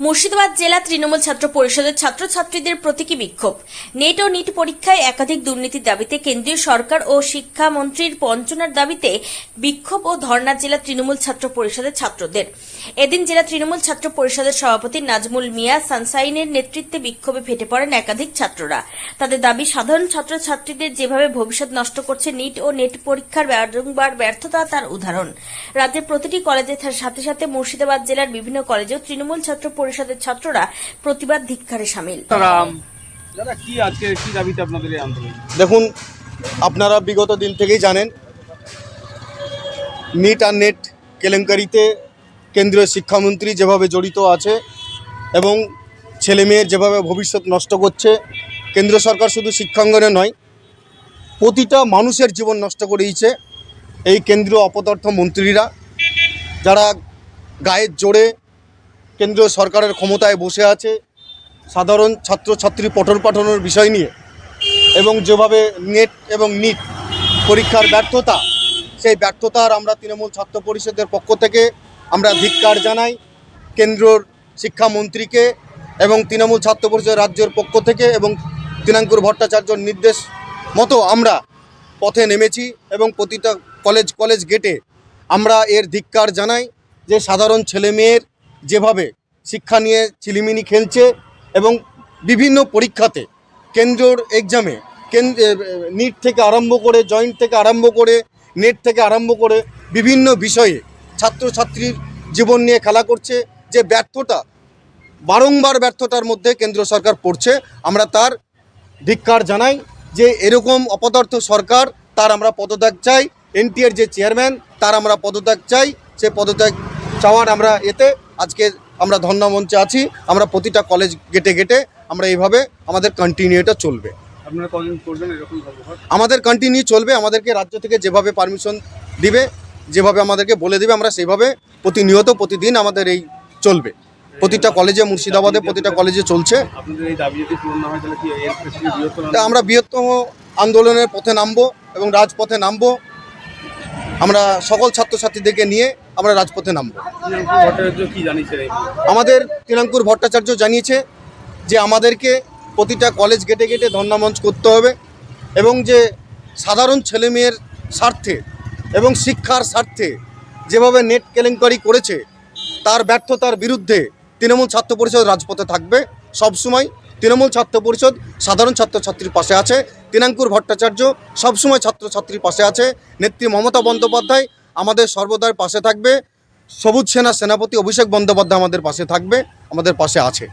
মুর্শিদাবাদ জেলা তৃণমূল ছাত্র পরিষদের ছাত্রছাত্রীদের প্রতীকী বিক্ষোভ। নেট ও নিট পরীক্ষায় একাধিক দুর্নীতির দাবিতে কেন্দ্রীয় সরকার ও শিক্ষামন্ত্রীর বঞ্চনার দাবিতে বিক্ষোভ ও ধর্ণা জেলা তৃণমূল ছাত্র পরিষদের ছাত্রদের। এদিন জেলা তৃণমূল ছাত্র পরিষদের সভাপতি নাজমুল মিয়া সানসাইনের নেতৃত্বে বিক্ষোভে ফেটে পড়েন একাধিক ছাত্ররা। তাদের দাবি, সাধারণ ছাত্রছাত্রীদের যেভাবে ভবিষ্যৎ নষ্ট করছে নিট ও নেট পরীক্ষার বারংবার ব্যর্থতা, তার উদাহরণ। রাজ্যের প্রতিটি কলেজের সাথে সাথে মুর্শিদাবাদ জেলার বিভিন্ন কলেজেও তৃণমূল ছাত্র পরিষদের ছাত্ররা প্রতিবাদ ধিক্কারে সামিল। দেখুন আপনারা বিগত দিন থেকেই জানেন নিট আর নেট কেলেঙ্কারিতে কেন্দ্রীয় শিক্ষামন্ত্রী যেভাবে জড়িত আছে এবং ছেলেমেয়ের যেভাবে ভবিষ্যৎ নষ্ট করছে কেন্দ্র সরকার শুধু শিক্ষাঙ্গনে নয় প্রতিটা মানুষের জীবন নষ্ট করে দিয়েছে এই কেন্দ্রীয় অপদার্থ মন্ত্রীরা যারা গায়ের জোরে কেন্দ্রীয় সরকারের ক্ষমতায় বসে আছে সাধারণ ছাত্রছাত্রী পঠন পাঠানোর বিষয় নিয়ে এবং যেভাবে নেট এবং নিট পরীক্ষার ব্যর্থতা, সেই ব্যর্থতার আমরা তৃণমূল ছাত্র পরিষদের পক্ষ থেকে আমরা ধিক্কার জানাই। কেন্দ্রর শিক্ষামন্ত্রীকে এবং তৃণমূল ছাত্র পরিষদের রাজ্যের পক্ষ থেকে এবং তৃণাঙ্কুর ভট্টাচার্যর নির্দেশ মতো আমরা পথে নেমেছি এবং প্রতিটা কলেজ কলেজ গেটে আমরা এর ধিক্কার জানাই যে সাধারণ ছেলেমেয়ের যেভাবে শিক্ষা নিয়ে চিলিমিনি খেলছে এবং বিভিন্ন পরীক্ষাতে কেন্দ্রর এক্সামে নিট থেকে আরম্ভ করে জয়েন্ট থেকে আরম্ভ করে নেট থেকে আরম্ভ করে বিভিন্ন বিষয়ে ছাত্রছাত্রীর জীবন নিয়ে খেলা করছে, যে ব্যর্থতা, বারংবার ব্যর্থতার মধ্যে কেন্দ্র সরকার পড়ছে। আমরা তার ধিক্কার জানাই যে এরকম অপদার্থ সরকার, তার আমরা পদত্যাগ চাই। এনটিএর যে চেয়ারম্যান তার আমরা পদত্যাগ চাই। সে পদত্যাগ চাওয়ার আমরা এতে আজকে আমরা ধর্ণা মঞ্চে আছি আমরা প্রতিটা কলেজ গেটে গেটে আমরা এইভাবে আমাদের কন্টিনিউটা চলবে। আপনারা কদিন করবেন এরকম আমাদের কন্টিনিউ চলবে আমাদেরকে রাজ্য থেকে যেভাবে পারমিশন দিবে যেভাবে আমাদেরকে বলে দিবে আমরা সেইভাবে প্রতিনিয়ত প্রতিদিন আমাদের এই চলবে। প্রতিটা কলেজে মুর্শিদাবাদে প্রতিটা কলেজে চলছে। আমরা বৃহত্তম আন্দোলনের পথে নামবো এবং রাজপথে নামবো। আমরা সকল ছাত্রছাত্রীদেরকে নিয়ে আমরা রাজপথে নামবো। আমাদের তৃণাঙ্কুর ভট্টাচার্য জানিয়েছে যে আমাদেরকে প্রতিটা কলেজ গেটে গেটে ধর্ণামঞ্চ করতে হবে এবং যে সাধারণ ছেলেমেয়ের স্বার্থে এবং শিক্ষার স্বার্থে যেভাবে নেট কেলেঙ্কারি করেছে তার ব্যর্থতার বিরুদ্ধে তৃণমূল ছাত্র পরিষদ রাজপথে থাকবে। সবসময় তৃণমূল ছাত্র পরিষদ সাধারণ ছাত্রছাত্রীর পাশে আছে। তৃণাঙ্কুর ভট্টাচার্য সবসময় ছাত্রছাত্রীর পাশে আছে। নেত্রী মমতা বন্দ্যোপাধ্যায় আমাদের সর্বদার পাশে থাকবে। সবুজ সেনা সেনাপতি অভিষেক বন্দ্যোপাধ্যায় আমাদের পাশে থাকবে, আমাদের পাশে আছে।